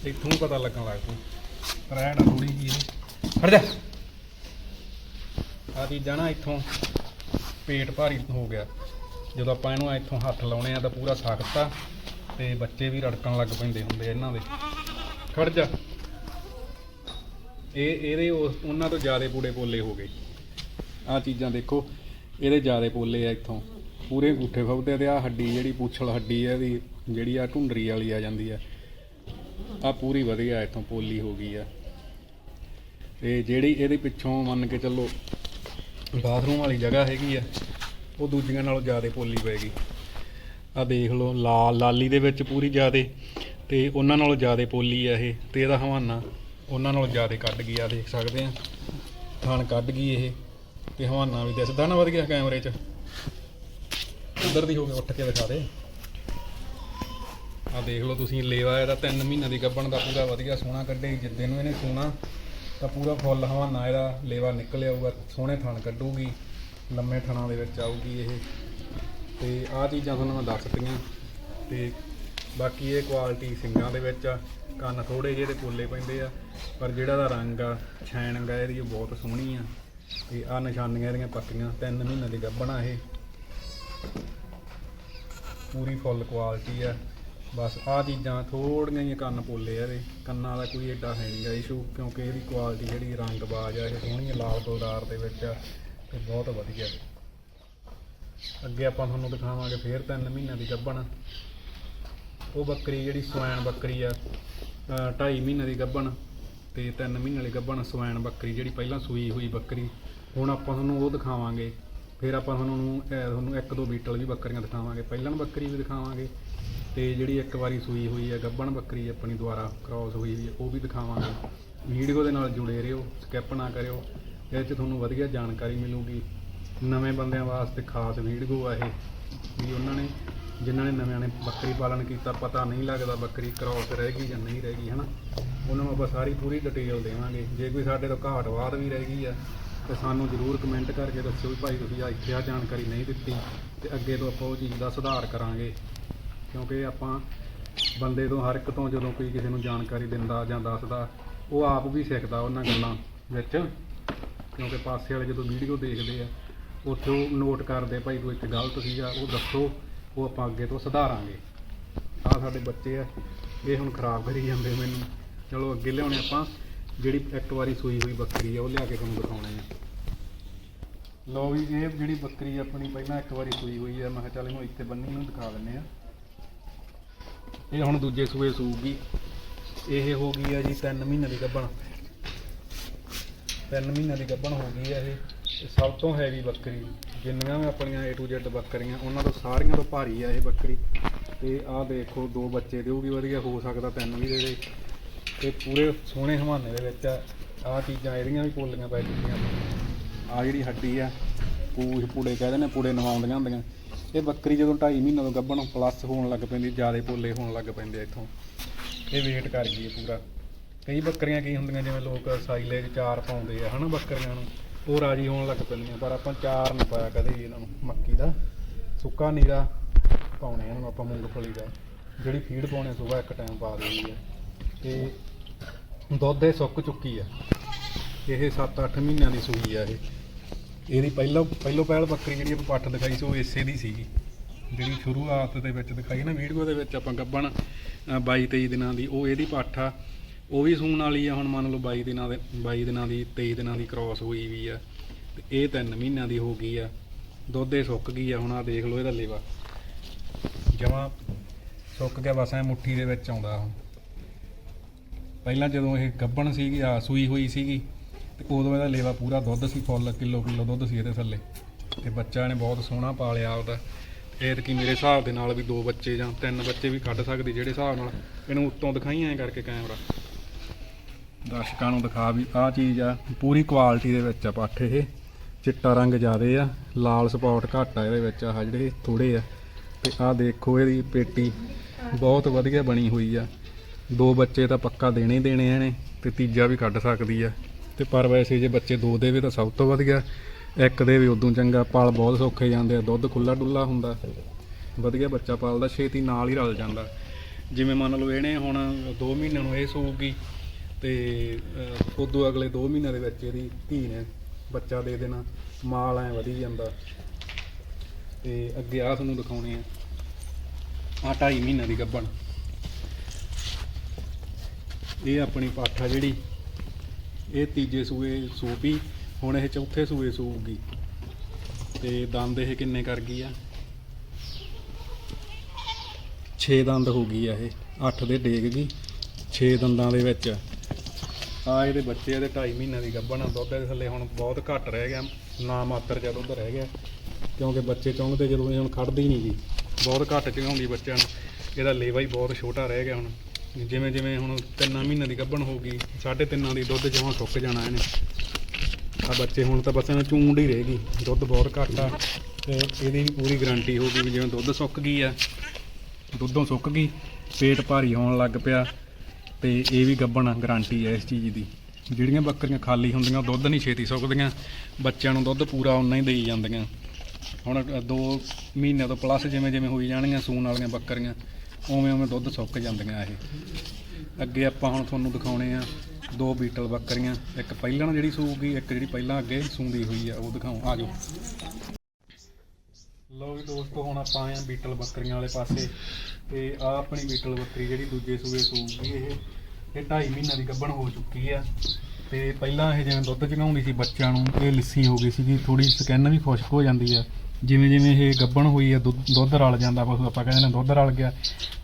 ਇੱਥੋਂ ਪਤਾ ਲੱਗਣ ਲੱਗ ਪੂ ਰਹਿਣ ਥੋੜੀ ਜੀ ਹਟ ਜਾ। ਆ ਚੀਜ਼ਾਂ ਨਾ ਇੱਥੋਂ ਪੇਟ ਭਾਰੀ ਹੋ ਗਿਆ। ਜਦੋਂ ਆਪਾਂ ਇਹਨੂੰ ਇੱਥੋਂ ਹੱਥ ਲਾਉਣੇ ਆ ਤਾਂ ਪੂਰਾ ਸਖਤ ਆ ਤੇ ਬੱਚੇ ਵੀ ਰੜਕਣ ਲੱਗ ਪੈਂਦੇ ਹੁੰਦੇ ਇਹਨਾਂ ਦੇ। ਖੜ ਜਾ। ਇਹ, ਇਹਦੇ ਉਸ- ਉਹਨਾਂ ਤੋਂ ਜ਼ਿਆਦਾ ਪੂੜੇ ਪੋਲੇ ਹੋ ਗਏ। ਆ ਚੀਜ਼ਾਂ ਦੇਖੋ, ਇਹਦੇ ਜ਼ਿਆਦੇ ਪੋਲੇ ਆ ਇੱਥੋਂ। ਪੂਰੇ ਅੰਗੂਠੇ ਫੁੱਟਦੇ ਤੇ ਆ ਹੱਡੀ ਜਿਹੜੀ ਪੁੱਛਲ ਹੱਡੀ ਆ ਇਹਦੀ, ਜਿਹੜੀ ਆ ਢੁੰਡਰੀ ਵਾਲੀ ਆ ਜਾਂਦੀ ਆ। ਆ ਪੂਰੀ ਵਧੀਆ ਇੱਥੋਂ ਪੋਲੀ ਹੋ ਗਈ ਆ। ਤੇ ਜਿਹੜੀ ਇਹਦੇ ਪਿੱਛੋਂ ਮੰਨ ਕੇ ਚੱਲੋ ਬਾਥਰੂਮ ਵਾਲੀ ਜਗ੍ਹਾ ਹੈਗੀ ਆ, ਉਹ ਦੂਜੀਆਂ ਨਾਲੋਂ ਜ਼ਿਆਦਾ ਪੋਲੀ ਪਏਗੀ ਆ ਦੇਖ ਲਓ, ਲਾਲ ਲਾਲੀ ਦੇ ਵਿੱਚ ਪੂਰੀ ਜ਼ਿਆਦਾ, ਤੇ ਉਹਨਾਂ ਨਾਲੋਂ ਜ਼ਿਆਦਾ ਪੋਲੀ ਆ ਇਹ, ਤੇ ਇਹਦਾ ਹਵਾਨਾ ਉਹਨਾਂ ਨਾਲੋਂ ਜ਼ਿਆਦਾ ਕੱਢ ਗਈ ਆ ਦੇਖ ਸਕਦੇ ਆ। ਥਣ ਕੱਢ ਗਈ ਇਹ। ਤੇ ਹਵਾਨਾ ਵੀ ਦਿਸਦਾ ਨਾ ਵਧੀਆ ਕੈਮਰੇ 'ਚ। ਉਧਰ ਦੀ ਹੋ ਕੇ ਉੱਠ ਕੇ ਦਿਖਾ ਦੇ। ਆ ਦੇਖ ਲਓ ਤੁਸੀਂ, ਲੇਵਾ ਇਹਦਾ 3 ਮਹੀਨਿਆਂ ਦੀ ਗੱਭਣ ਦਾ ਪੂਰਾ ਵਧੀਆ ਸੋਹਣਾ ਕੱਢੇ, ਜਿੱਦੇ ਨੂੰ ਇਹਨੇ ਸੋਹਣਾ, ਤਾਂ ਪੂਰਾ ਫੁੱਲ ਹਵਾਨਾ ਇਹਦਾ, ਲੇਵਾ ਨਿਕਲ ਆਊਗਾ ਸੋਹਣੇ ਥਣ ਕੱਢੂਗੀ, ਲੰਮੇ ਥਣਾਂ ਦੇ ਵਿੱਚ ਆਊਗੀ ਇਹ। ਤੇ ਆਹ ਚੀਜ਼ਾਂ ਤੁਹਾਨੂੰ ਮੈਂ ਦੱਸਤੀਆਂ ਤੇ ਬਾਕੀ ਇਹ ਕੁਆਲਿਟੀ ਸਿੰਗਾਂ ਦੇ ਵਿੱਚ ਆ, ਕੰਨ ਥੋੜੇ ਜਿਹੇ ਤੇ ਪੋਲੇ ਪੈਂਦੇ ਆ, ਪਰ ਜਿਹੜਾ ਦਾ ਰੰਗ ਆ ਛੈਣ ਆ, ਇਹਦੀ ਉਹ ਬਹੁਤ ਸੋਹਣੀ ਆ। ਤੇ ਆ ਨਿਸ਼ਾਨੀਆਂ ਇਹਦੀਆਂ ਪੱਕੀਆਂ, ਤਿੰਨ ਮਹੀਨੇ ਦੀ ਗੱਭਣਾ ਇਹ। ਪੂਰੀ ਫੁੱਲ ਕੁਆਲਿਟੀ ਆ। ਬਸ ਆ ਚੀਜ਼ਾਂ ਥੋੜੀਆਂ ਜਿਹੀਆਂ ਕੰਨ ਪੋਲੇ ਆ ਇਹਦੇ। ਕੰਨਾਂ ਦਾ ਕੋਈ ਏਡਾ ਹੈ ਨਹੀਂਗਾ ਇਸ਼ੂ ਕਿਉਂਕਿ ਇਹਦੀ ਕੁਆਲਿਟੀ ਜਿਹੜੀ ਰੰਗਬਾਜ਼ ਆ, ਇਹ ਸੋਹਣੀ ਲਾਲ ਗੁਲਦਾਰ ਦੇ ਵਿੱਚ ਆ, ਤੇ ਬਹੁਤ ਵਧੀਆ। ਅੱਗੇ ਆਪਾਂ ਤੁਹਾਨੂੰ ਦਿਖਾਵਾਂਗੇ ਫੇਰ ਤਿੰਨ ਮਹੀਨਿਆਂ ਦੀ ਗੱਭਣ। ਉਹ ਬੱਕਰੀ ਜਿਹੜੀ ਸਵੈਨ ਬੱਕਰੀ ਆ, ਅਹ ਢਾਈ ਮਹੀਨੇ ਦੀ ਗੱਭਣ। ਤੇ 3 ਮਹੀਨੇ ਵਾਲੀ ਗੱਭਣ ਸਵੈਣ ਬੱਕਰੀ ਜਿਹੜੀ ਪਹਿਲਾਂ ਸੂਈ ਹੋਈ ਬੱਕਰੀ, ਹੁਣ ਆਪਾਂ ਤੁਹਾਨੂੰ ਉਹ ਦਿਖਾਵਾਂਗੇ। ਫਿਰ ਆਪਾਂ ਤੁਹਾਨੂੰ ਅਹ ਤੁਹਾਨੂੰ ਇੱਕ ਦੋ ਬੀਟਲ ਵੀ ਬੱਕਰੀਆਂ ਦਿਖਾਵਾਂਗੇ। ਪਹਿਲਾਂ ਬੱਕਰੀ ਵੀ ਦਿਖਾਵਾਂਗੇ ਤੇ ਜਿਹੜੀ ਇੱਕ ਵਾਰੀ ਸੂਈ ਹੋਈ ਹੈ ਗੱਭਣ ਬੱਕਰੀ ਆਪਣੀ ਦੁਆਰਾ ਕ੍ਰਾਸ ਹੋਈ ਹੋਈ ਹੈ, ਉਹ ਵੀ ਦਿਖਾਵਾਂਗੇ। ਵੀਡੀਓ ਦੇ ਨਾਲ ਜੁੜੇ ਰਹੋ ਸਕਿਪ ਨਾ ਕਰਿਓ। ਇਹਦੇ 'ਚ ਤੁਹਾਨੂੰ ਵਧੀਆ ਜਾਣਕਾਰੀ ਮਿਲੂਗੀ। ਨਵੇਂ ਬੰਦਿਆਂ ਵਾਸਤੇ ਖਾਸ ਵੀਡੀਓ ਆ ਇਹ, ਵੀ ਉਹਨਾਂ ਨੇ ਜਿਨ੍ਹਾਂ ਨੇ ਨਵਿਆਂ ਨੇ ਬੱਕਰੀ ਪਾਲਣ ਕੀਤਾ, ਪਤਾ ਨਹੀਂ ਲੱਗਦਾ ਬੱਕਰੀ ਕ੍ਰਾਸ ਰਹਿ ਗਈ ਜਾਂ ਨਹੀਂ ਰਹਿ ਗਈ, ਹਨਾ? ਉਹਨਾਂ ਨੂੰ ਆਪਾਂ ਸਾਰੀ ਪੂਰੀ ਡਿਟੇਲ ਦੇਵਾਂਗੇ। ਜੇ ਕੋਈ ਸਾਡੇ ਤੋਂ ਘਾਟ ਵਾਧ ਵੀ ਰਹਿ ਗਈ ਆ, ਤੇ ਸਾਨੂੰ ਜ਼ਰੂਰ ਕਮੈਂਟ ਕਰਕੇ ਦੱਸਿਓ ਵੀ ਭਾਈ ਤੁਸੀਂ ਆ ਇੱਥੇ ਆ ਜਾਣਕਾਰੀ ਨਹੀਂ ਦਿੱਤੀ, ਤੇ ਅੱਗੇ ਤੋਂ ਆਪਾਂ ਉਹ ਚੀਜ਼ ਦਾ ਸੁਧਾਰ ਕਰਾਂਗੇ। ਕਿਉਂਕਿ ਆਪਾਂ ਬੰਦੇ ਤੋਂ ਹਰ ਇੱਕ ਤੋਂ ਜਦੋਂ ਕੋਈ ਕਿਸੇ ਨੂੰ ਜਾਣਕਾਰੀ ਦਿੰਦਾ ਜਾਂ ਦੱਸਦਾ, ਉਹ ਆਪ ਵੀ ਸਿੱਖਦਾ ਉਹਨਾਂ ਗੱਲਾਂ ਵਿੱਚ। ਕਿਉਂਕਿ ਪਾਸੇ ਵਾਲੇ ਜਦੋਂ ਵੀਡੀਓ ਦੇਖਦੇ ਆ, ਉੱਥੇ ਉਹ ਨੋਟ ਕਰਦੇ, ਭਾਈ ਤੂੰ ਇੱਕ ਗਲਤ ਸੀਗਾ, ਉਹ ਦੱਸੋ। ਉਹ ਆਪਾਂ ਅੱਗੇ ਤੋਂ ਸੁਧਾਰਾਂਗੇ। ਆ ਸਾਡੇ ਬੱਚੇ ਆ, ਇਹ ਹੁਣ ਖਰਾਬ ਕਰੀ ਜਾਂਦੇ ਮੈਨੂੰ। ਚਲੋ ਅੱਗੇ ਲਿਆਉਣੇ ਆਪਾਂ, ਜਿਹੜੀ ਇੱਕ ਵਾਰੀ ਸੂਈ ਹੋਈ ਬੱਕਰੀ ਆ, ਉਹ ਲਿਆ ਕੇ ਤੁਹਾਨੂੰ ਦਿਖਾਉਣੇ ਆ। ਲੋ ਵੀ, ਇਹ ਜਿਹੜੀ ਬੱਕਰੀ ਆਪਣੀ ਪਹਿਲਾਂ ਇੱਕ ਵਾਰੀ ਸੂਈ ਹੋਈ ਆ, ਮੈਂ ਕਿਹਾ ਚੱਲ ਇਹਨੂੰ ਇੱਥੇ ਬੰਨੀ ਨੂੰ ਦਿਖਾ ਦਿੰਨੇ ਆ। ਇਹ ਹੁਣ ਦੂਜੇ ਸੂਏ ਸੂਗੀ ਇਹ ਹੋ ਗਈ ਆ ਜੀ 3 ਮਹੀਨੇ ਦੀ ਗੱਭਣ। 3 ਮਹੀਨੇ ਦੀ ਗੱਭਣ ਹੋ ਗਈ ਆ ਇਹ। ਇਹ ਸਭ ਤੋਂ ਹੈਵੀ ਬੱਕਰੀ, ਜਿੰਨੀਆਂ ਵੀ ਆਪਣੀਆਂ A to Z ਬੱਕਰੀਆਂ, ਉਹਨਾਂ ਤੋਂ ਸਾਰੀਆਂ ਤੋਂ ਭਾਰੀ ਆ ਇਹ ਬੱਕਰੀ। ਤੇ ਆਹ ਦੇਖੋ, ਦੋ ਬੱਚੇ ਦੇਊਗੀ ਵਧੀਆ ਹੋ ਸਕਦਾ, ਤਿੰਨ ਵੀ ਦੇ ਦੇ। ਤੇ ਪੂਰੇ ਸੋਹਣੇ ਹਵਾਨੇ ਦੇ ਵਿੱਚ ਆਹ ਚੀਜ਼ਾਂ, ਇਹਦੀਆਂ ਵੀ ਪੋਲੀਆਂ ਪੈ ਚੁੱਕੀਆਂ। ਆ ਜਿਹੜੀ ਹੱਡੀ ਆ ਪੂਛ ਪੂੜੇ ਕਹਿੰਦੇ ਨੇ ਪੂੜੇ ਨਵਾਉਂਦੀਆਂ ਹੁੰਦੀਆਂ। ਇਹ ਬੱਕਰੀ ਜਦੋਂ 2.5 ਮਹੀਨੇ ਤੋਂ ਗੱਭਣ ਪਲੱਸ ਹੋਣ ਲੱਗ ਪੈਂਦੀ, ਜਿਆਦੇ ਪੋਲੇ ਹੋਣ ਲੱਗ ਪੈਂਦੇ ਇੱਥੋਂ। ਇਹ ਵੇਟ ਕਰ ਗਈ ਹੈ ਪੂਰਾ। ਕਈ ਬੱਕਰੀਆਂ ਕੀ ਹੁੰਦੀਆਂ, ਜਿਵੇਂ ਲੋਕ ਸਾਈਲੇਜ ਚਾਰ ਪਾਉਂਦੇ ਆ, ਹਨਾ, ਬੱਕਰੀਆਂ ਨੂੰ? ਉਹ ਰਾਜੀ ਹੋਣ ਲੱਗ ਪੈਂਦੀਆਂ, ਪਰ ਆਪਾਂ ਚਾਰ ਨਹੀਂ ਪਾਇਆ ਕਦੇ ਵੀ ਇਹਨਾਂ ਨੂੰ, ਮੱਕੀ ਦਾ, ਸੁੱਕਾ, ਨੀਰਾ ਪਾਉਣੇ ਆ ਇਹਨੂੰ ਆਪਾਂ ਮੂੰਗਫਲੀ ਦਾ, ਜਿਹੜੀ ਫੀਡ ਪਾਉਣੇ ਸੁਬਾ ਇੱਕ ਟਾਈਮ ਪਾ ਦੇਣੀ ਹੈ ਤੇ ਦੁੱਧ ਇਹ ਸੁੱਕ ਚੁੱਕੀ ਆ। ਇਹ 7-8 ਮਹੀਨਿਆਂ ਦੀ ਸੂਈ ਆ ਇਹ। ਇਹਦੀ ਪਹਿਲਾਂ, ਪਹਿਲੋਂ ਪਹਿਲ ਬੱਕਰੀ ਜਿਹੜੀ ਆਪਾਂ ਪੱਠ ਦਿਖਾਈ ਸੀ, ਉਹ ਇਸੇ ਦੀ ਸੀਗੀ। ਜਿਹੜੀ ਸ਼ੁਰੂਆਤ ਦੇ ਵਿੱਚ ਦਿਖਾਈ ਨਾ ਵੀਡੀਓ ਦੇ ਵਿੱਚ ਆਪਾਂ ਗੱਬਣ 22 23 ਦਿਨਾਂ ਦੀ, ਉਹ ਇਹਦੀ ਪੱਠ ਆ। ਉਹ ਵੀ ਸੂਣ ਵਾਲੀ ਆ, ਹੁਣ ਮੰਨ ਲਓ 22 ਦਿਨਾਂ ਦੇ 22 ਦਿਨਾਂ ਦੀ 23 ਦਿਨਾਂ ਦੀ ਕ੍ਰਾਸ ਹੋਈ ਵੀ ਆ, ਤੇ ਇਹ 3 ਮਹੀਨਿਆਂ ਦੀ ਹੋ ਗਈ ਆ। ਦੁੱਧ ਇਹ ਸੁੱਕ ਗਈ ਆ, ਹੁਣ ਆ ਦੇਖ ਲਓ ਇਹਦਾ ਲੇਵਾ। ਜਮਾ ਸੁੱਕ ਗਿਆ, ਬਸ ਐ ਮੁੱਠੀ ਦੇ ਵਿੱਚ ਆਉਂਦਾ ਹੁਣ। ਪਹਿਲਾਂ ਜਦੋਂ ਇਹ ਗੱਬਣ ਸੀਗੀ, ਆ ਸੂਈ ਹੋਈ ਸੀਗੀ, ਤੇ ਉਦੋਂ ਇਹਦਾ ਲੇਵਾ ਪੂਰਾ ਦੁੱਧ ਸੀ, ਫੁੱਲ, ਕਿਲੋ ਕਿਲੋ ਦੁੱਧ ਸੀ ਇਹਦੇ ਥੱਲੇ। ਤੇ ਬੱਚਾ ਨੇ ਬਹੁਤ ਸੋਹਣਾ ਪਾਲਿਆ ਉਹਦਾ ਇਹ ਕਿ ਮੇਰੇ ਹਿਸਾਬ ਦੇ ਨਾਲ ਵੀ ਦੋ ਬੱਚੇ ਜਾਂ ਤਿੰਨ ਬੱਚੇ ਵੀ ਕੱਢ ਸਕਦੇ, ਜਿਹੜੇ ਹਿਸਾਬ ਨਾਲ ਇਹਨੂੰ ਉੱਤੋਂ ਦਿਖਾਈਆਂ ਕਰਕੇ ਕੈਮਰਾ ਦਰਸ਼ਕਾਂ ਨੂੰ ਦਿਖਾ ਵੀ ਆਹ ਚੀਜ਼ ਆ, ਪੂਰੀ ਕੁਆਲਿਟੀ ਦੇ ਵਿੱਚ ਆ ਪੱਠ ਇਹ। ਚਿੱਟਾ ਰੰਗ ਜ਼ਿਆਦੇ ਆ, ਲਾਲ ਸਪੌਟ ਘੱਟ ਆ ਇਹਦੇ ਵਿੱਚ ਆ ਜਿਹੜੇ ਥੋੜੇ ਆ। ਤੇ ਆਹ ਦੇਖੋ ਇਹਦੀ ਪੇਟੀ ਬਹੁਤ ਵਧੀਆ ਬਣੀ ਹੋਈ ਆ। ਦੋ ਬੱਚੇ ਤਾਂ ਪੱਕਾ ਦੇਣੇ ਹੀ ਦੇਣੇ ਆ ਨੇ ਤੇ ਤੀਜਾ ਵੀ ਕੱਢ ਸਕਦੀ ਆ। ਤੇ ਪਰ ਵੈਸੇ ਜੇ ਬੱਚੇ ਦੋ ਦੇਵੇ ਤਾਂ ਸਭ ਤੋਂ ਵਧੀਆ। ਇੱਕ ਦੇ ਵੀ ਉਦੋਂ ਚੰਗਾ, ਪਲ ਬਹੁਤ ਸੌਖੇ ਜਾਂਦੇ ਆ, ਦੁੱਧ ਖੁੱਲਾ ਡੁੱਲਾ ਹੁੰਦਾ। ਵਧੀਆ ਬੱਚਾ ਪਾਲਦਾ, ਛੇਤੀ ਨਾਲ ਹੀ ਰਲ ਜਾਂਦਾ। ਜਿਵੇਂ ਮੰਨ ਲਓ ਇਹਨੇ ਹੁਣ 2 ਮਹੀਨਿਆਂ ਨੂੰ ਇਹ ਸੂਗੀ ਤੇ ਉਦੋਂ ਅਗਲੇ 2 ਮਹੀਨਿਆਂ ਦੇ ਵਿੱਚ ਇਹਦੀ ਧੀ ਨੇ ਬੱਚਾ ਦੇ ਦੇਣਾ, ਮਾਲ ਐ ਵਧੀ ਜਾਂਦਾ। ਤੇ ਅੱਗੇ ਆਹ ਤੁਹਾਨੂੰ ਦਿਖਾਉਣੇ ਆ। ਆ 2.5 ਮਹੀਨਿਆਂ ਦੀ ਗੱਭਣ। ਇਹ ਆਪਣੀ ਪਾਠਾ ਜਿਹੜੀ, ਇਹ ਤੀਜੇ ਸੂਏ ਸੂਪੀ, ਹੁਣ ਇਹ ਚੌਥੇ ਸੂਏ ਸੂਗੀ ਤੇ ਦੰਦ ਇਹ ਕਿੰਨੇ ਕਰ ਗਈ ਆ? 6 ਦੰਦ ਹੋ ਗਈ ਆ ਇਹ 8 ਦੇ ਡੇਗ ਗਈ 6 ਦੰਦਾਂ ਦੇ ਵਿੱਚ। ਆ ਇਹਦੇ ਬੱਚੇ ਇਹਦੇ 2.5 ਮਹੀਨਿਆਂ ਦੀ ਗੱਭਣ ਆ, ਦੁੱਧ ਦੇ ਥੱਲੇ ਹੁਣ ਬਹੁਤ ਘੱਟ ਰਹਿ ਗਿਆ, ਨਾ ਮਾਤਰ ਜਿਹਾ ਦੁੱਧ ਰਹਿ ਗਿਆ, ਕਿਉਂਕਿ ਬੱਚੇ ਚੁੰਗਦੇ ਜਦੋਂ ਇਹ ਹੁਣ ਖੜਦੀ ਨਹੀਂ ਜੀ। ਬਹੁਤ ਘੱਟ ਚੁੰਗਾਉਂਦੀ ਬੱਚਿਆਂ ਨੂੰ, ਇਹਦਾ ਲੇਵਾ ਹੀ ਬਹੁਤ ਛੋਟਾ ਰਹਿ ਗਿਆ ਹੁਣ। ਜਿਵੇਂ ਜਿਵੇਂ ਹੁਣ ਤਿੰਨਾਂ ਮਹੀਨਿਆਂ ਦੀ ਗੱਭਣ ਹੋ ਗਈ ਸਾਢੇ ਤਿੰਨਾਂ ਦੀ ਦੁੱਧ ਜਮਾਂ ਸੁੱਕ ਜਾਣਾ ਇਹਨੇ। ਆ ਬੱਚੇ ਹੁਣ ਤਾਂ ਬਸ ਇਹਨਾਂ ਚੂੰਡ ਹੀ ਰਹੇਗੀ ਦੁੱਧ ਬਹੁਤ ਘੱਟ ਆ। ਤੇ ਇਹਦੀ ਵੀ ਪੂਰੀ ਗਾਰੰਟੀ ਹੋਊਗੀ ਵੀ ਜਿਵੇਂ ਦੁੱਧ ਸੁੱਕ ਗਈ ਆ, ਦੁੱਧੋਂ ਸੁੱਕ ਗਈ, ਪੇਟ ਭਾਰੀ ਹੋਣ ਲੱਗ ਪਿਆ। ਤੇ ਇਹ ਵੀ ਗੱਬਣ ਗਾਰੰਟੀ ਹੈ ਇਸ ਚੀਜ਼ ਦੀ। ਜਿਹੜੀਆਂ ਬੱਕਰੀਆਂ ਖਾਲੀ ਹੁੰਦੀਆਂ ਉਹ ਦੁੱਧ ਨਹੀਂ ਛੇਤੀ ਸੁੱਕਦੀਆਂ। ਬੱਚਿਆਂ ਨੂੰ ਦੁੱਧ ਪੂਰਾ ਉਨਾ ਹੀ ਦੇਈ ਜਾਂਦੀਆਂ। ਹੁਣ 2 ਮਹੀਨਿਆਂ ਤੋਂ ਪਲੱਸ ਜਿਵੇਂ ਜਿਵੇਂ ਹੋਈ ਜਾਣਗੀਆਂ ਸੂਣ ਵਾਲੀਆਂ ਬੱਕਰੀਆਂ, ਉਵੇਂ ਉਵੇਂ ਦੁੱਧ ਸੁੱਕ ਜਾਂਦੀਆਂ ਇਹ। ਅੱਗੇ ਆਪਾਂ ਹੁਣ ਤੁਹਾਨੂੰ ਦਿਖਾਉਣੇ ਆ ਦੋ ਬੀਟਲ ਬੱਕਰੀਆਂ। ਇੱਕ ਪਹਿਲਾਂ ਜਿਹੜੀ ਸੂਗੀ, ਇੱਕ ਜਿਹੜੀ ਪਹਿਲਾਂ ਅੱਗੇ ਸੂੰਦੀ ਹੋਈ ਆ, ਉਹ ਦਿਖਾਉ ਆ ਜਾਓ। ਲੋ ਵੀ ਦੋਸਤੋ, ਹੁਣ ਆਪਾਂ ਆਏ ਆ ਬੀਟਲ ਬੱਕਰੀਆਂ ਵਾਲੇ ਪਾਸੇ। ਤੇ ਆ ਆਪਣੀ ਬੀਟਲ ਬੱਕਰੀ ਜਿਹੜੀ ਦੂਜੇ ਸੂਏ ਸੂਗੀ, ਇਹ ਇਹ 2.5 ਮਹੀਨਾ ਦੀ ਗੱਭਣ ਹੋ ਚੁੱਕੀ ਆ। ਤੇ ਪਹਿਲਾਂ ਇਹ ਜਿਵੇਂ ਦੁੱਧ ਚਗਾਉਂਦੀ ਸੀ ਬੱਚਿਆਂ ਨੂੰ, ਇਹ ਲਿੱਸੀ ਹੋ ਗਈ ਸੀਗੀ ਥੋੜੀ ਸਕਿਨ ਵੀ ਖੁਸ਼ਕ ਹੋ ਜਾਂਦੀ ਆ। ਜਿਵੇਂ ਜਿਵੇਂ ਇਹ ਗੱਭਣ ਹੋਈ ਆ, ਦੁੱਧ ਦੁੱਧ ਰਲ ਜਾਂਦਾ ਪਸ਼ੂ ਆਪਾਂ ਕਹਿੰਦੇ ਨੇ ਦੁੱਧ ਰਲ ਗਿਆ।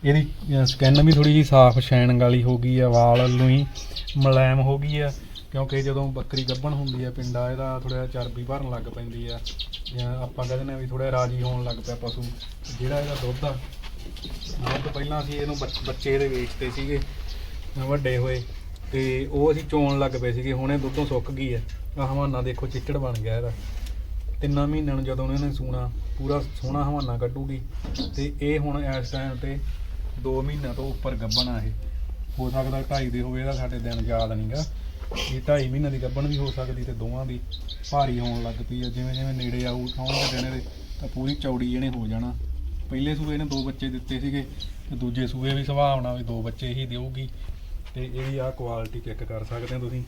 ਇਹਦੀ ਸਕਿਨ ਵੀ ਥੋੜੀ ਜੀ ਸਾਫ਼ ਸ਼ਾਈਨਿੰਗ ਵਾਲੀ ਹੋ ਗਈ ਆ, ਵਾਲ ਨੂੰ ਹੀ ਮੁਲਾਇਮ ਹੋ ਗਈ ਆ। ਕਿਉਂਕਿ ਜਦੋਂ ਬੱਕਰੀ ਗੱਭਣ ਹੁੰਦੀ ਆ ਪਿੰਡਾ, ਇਹਦਾ ਥੋੜਾ ਚਰਬੀ ਭਰਨ ਲੱਗ ਪੈਂਦੀ ਆ ਜਾਂ ਆਪਾਂ ਕਹਿੰਦੇ ਨੇ ਵੀ ਥੋੜਾ ਰਾਜੀ ਹੋਣ ਲੱਗ ਪਿਆ ਪਸ਼ੂ। ਜਿਹੜਾ ਇਹਦਾ ਦੁੱਧ ਆ, ਦੁੱਧ ਪਹਿਲਾਂ ਅਸੀਂ ਇਹਨੂੰ ਬੱਚੇ ਦੇ ਵੇਚਦੇ ਸੀਗੇ ਵੱਡੇ ਹੋਏ, ਤੇ ਉਹ ਅਸੀਂ ਚੋਣ ਲੱਗ ਪਏ ਸੀਗੇ। ਹੁਣ ਇਹ ਦੁੱਧੋਂ ਸੁੱਕ ਗਈ ਆ ਆਹ ਹਵਾਨਾ ਦੇਖੋ ਚਿੱਚੜ ਬਣ ਗਿਆ ਇਹਦਾ। ਤਿੰਨਾਂ ਮਹੀਨਿਆਂ ਨੂੰ ਜਦੋਂ ਇਹਨੇ ਸੂਣਾ, ਪੂਰਾ ਸੋਹਣਾ ਹਵਾਨਾ ਕੱਢੂਗੀ। ਤੇ ਇਹ ਹੁਣ ਇਸ ਟਾਈਮ ਤੇ 2 ਮਹੀਨਿਆਂ ਤੋਂ ਉੱਪਰ ਗੱਭਣ ਆ ਇਹ। ਹੋ ਸਕਦਾ ਢਾਈ ਦੇ ਹੋਵੇ, ਇਹਦਾ ਸਾਡੇ ਦਿਨ ਯਾਦ ਨਹੀਂਗਾ ਇਹ ਢਾਈ ਮਹੀਨਿਆਂ ਦੀ ਗੱਭਣ ਵੀ ਹੋ ਸਕਦੀ ਤੇ ਦੋਵਾਂ ਦੀ ਭਾਰੀ ਹੋਣ ਲੱਗ ਪਈ ਆ। ਜਿਵੇਂ ਜਿਵੇਂ ਨੇੜੇ ਆਊ ਆਉਣਗੇ ਦੇਣੇ ਦੇ ਤਾਂ ਪੂਰੀ ਚੌੜੀ ਇਹਨੇ ਹੋ ਜਾਣਾ। ਪਹਿਲੇ ਸੂਏ ਨੇ ਦੋ ਬੱਚੇ ਦਿੱਤੇ ਸੀਗੇ ਤੇ ਦੂਜੇ ਸੂਏ ਵੀ ਸੁਭਾਵਨਾ ਵੀ ਦੋ ਬੱਚੇ ਹੀ ਦੇਊਗੀ। ਤੇ ਇਹਦੀ ਆ ਕੁਆਲਿਟੀ ਚੈੱਕ ਕਰ ਸਕਦੇ ਹੋ ਤੁਸੀਂ।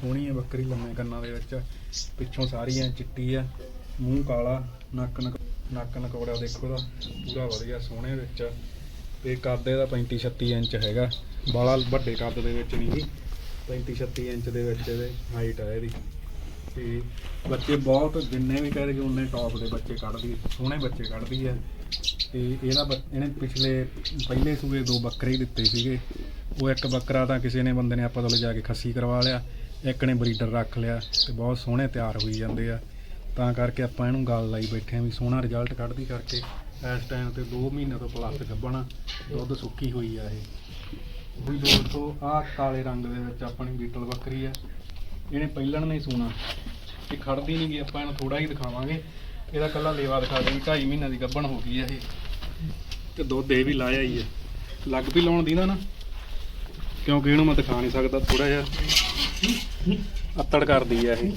ਸੋਹਣੀ ਹੈ ਬੱਕਰੀ, ਲੰਮੇ ਕੰਨਾਂ ਦੇ ਵਿੱਚ। ਪਿੱਛੋਂ ਸਾਰੀ ਐ ਚਿੱਟੀ ਆ, ਮੂੰਹ ਕਾਲਾ, ਨੱਕ ਨਕ, ਨੱਕ ਨਕੌੜਾ ਦੇਖੋ ਦਾ ਪੂਰਾ ਵਧੀਆ ਸੋਹਣੇ ਵਿੱਚ ਤੇ ਕੱਦ ਇਹਦਾ 35 36 ਇੰਚ ਹੈਗਾ। ਬਾਲਾ ਵੱਡੇ ਕੱਦ ਦੇ ਵਿੱਚ ਨਹੀਂ 35 36 ਇੰਚ ਦੇ ਵਿੱਚ ਇਹਦੇ ਹਾਈਟ ਹੈ ਇਹਦੀ। ਤੇ ਬੱਚੇ ਬਹੁਤ ਜਿੰਨੇ ਵੀ ਕਹਿ ਕਿ ਉਹਨੇ ਟੌਪ ਦੇ ਬੱਚੇ ਕੱਢਦੀ, ਸੋਹਣੇ ਬੱਚੇ ਕੱਢਦੀ ਹੈ ਤੇ ਇਹਦਾ ਬ- ਇਹਨੇ ਪਿਛਲੇ, ਪਹਿਲੇ ਸੂਏ ਦੋ ਬੱਕਰੇ ਹੀ ਦਿੱਤੇ ਸੀਗੇ। ਉਹ ਇੱਕ ਬੱਕਰਾ ਤਾਂ ਕਿਸੇ ਨੇ ਬੰਦੇ ਨੇ ਆਪਾਂ ਤੋਂ ਲਿਜਾ ਕੇ ਖੱਸੀ ਕਰਵਾ ਲਿਆ, ਇੱਕ ਨੇ ਬਰੀਡਰ ਰੱਖ ਲਿਆ ਤੇ ਬਹੁਤ ਸੋਹਣੇ ਤਿਆਰ ਹੋਈ ਜਾਂਦੇ ਆ। ਤਾਂ ਕਰਕੇ ਆਪਾਂ ਇਹਨੂੰ ਗੱਲ ਲਾਈ ਬੈਠੇ ਆ ਵੀ ਸੋਹਣਾ ਰਿਜ਼ਲਟ ਕੱਢਦੀ ਕਰਕੇ ਇਸ ਟਾਈਮ ਤੇ 2 ਮਹੀਨੇ ਤੋਂ ਪਲੱਸ ਗੱਭਣਾ, ਦੁੱਧ ਸੁੱਕੀ ਹੋਈ ਆ ਇਹ। ਵੀ ਦੋਸਤੋ ਆਹ ਕਾਲੇ ਰੰਗ ਦੇ ਵਿੱਚ ਆਪਣੀ ਬੀਟਲ ਬੱਕਰੀ ਹੈ। ਇਹਨੇ ਪਹਿਲਣ ਨਹੀਂ ਸੂਣਾ। ਇਹ ਖੜਦੀ ਨਹੀਂ ਗਈ ਆਪਾਂ ਇਹਨੂੰ ਥੋੜਾ ਹੀ ਦਿਖਾਵਾਂਗੇ। ਇਹਦਾ ਕੱਲਾ ਲੇਵਾ ਦਿਖਾ ਦੇ ਵੀ 2.5 ਮਹੀਨਿਆਂ ਦੀ ਗੱਭਣ ਹੋ ਗਈ ਹੈ ਇਹ। ਤੇ ਦੁੱਧ ਇਹ ਵੀ ਲਾਇਆ ਹੀ ਆ ਲੱਗ ਵੀ ਲਾਉਣ ਦੀ ਨਾ ਕਿਉਂਕਿ ਇਹਨੂੰ ਮੈਂ ਦਿਖਾ ਨਹੀਂ ਸਕਦਾ ਥੋੜਾ ਜਿਹਾ ਅੱਤੜ ਕਰਦੀ ਹੈ ਇਹ।